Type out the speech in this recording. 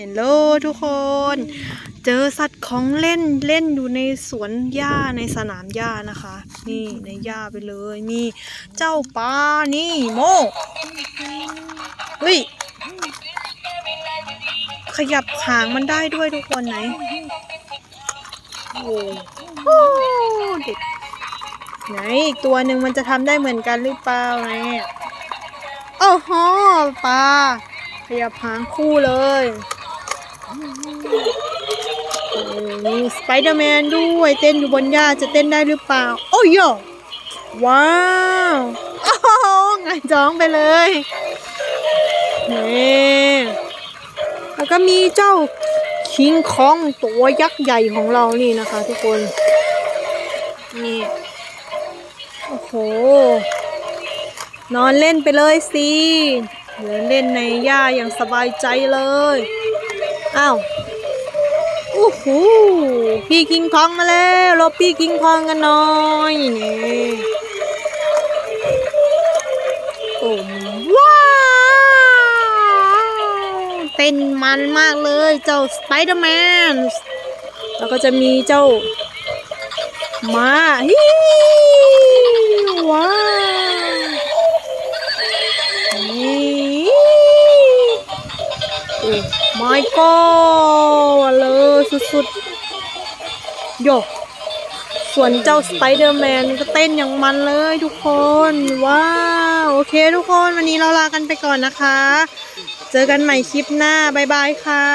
เห็นโลทุกคน เจอสัตว์ของเล่นเล่นอยู่ในสวนหญ้าในสนามหญ้านะคะ นี่ในหญ้าไปเลยมีเจ้าปลานี่โมเฮ้ยขยับหางมันได้ด้วยทุกคนไหนโอ้โหเด็กไหนอีกตัวหนึ่งมันจะทำได้เหมือนกันหรือเปล่าเนี่ยโอ้โหปลาขยับหางคู่เลย โอ้สไปเดอร์แมนด้วยเต้นอยู่บนหญ้าจะเต้นได้หรือเปล่า โอ้ยว้าวโอ้โหงายจ้องไปเลยนี่แล้วก็มีเจ้าคิงคองตัวยักษ์ใหญ่ของเรานี่นะคะทุกคนนี่โอ้โห นอนเล่นไปเลยสิเดินเล่นในหญ้าอย่างสบายใจเลย อ้าวโอ้โหพี่คิงคองมาแล้วรบพี่คิงคองกันหน่อยนี่โอ้ว้าวเต้นมันมากเลยเจ้าสไปเดอร์แมนแล้วก็จะมีเจ้ามาฮิ my god เลยสุดๆ โยส่วนเจ้าสไปเดอร์แมนก็เต้นอย่างมันเลยทุกคน ว้าว โอเคทุกคนวันนี้เราลากันไปก่อนนะคะ เจอกันใหม่คลิปหน้า บ๊ายบายค่ะ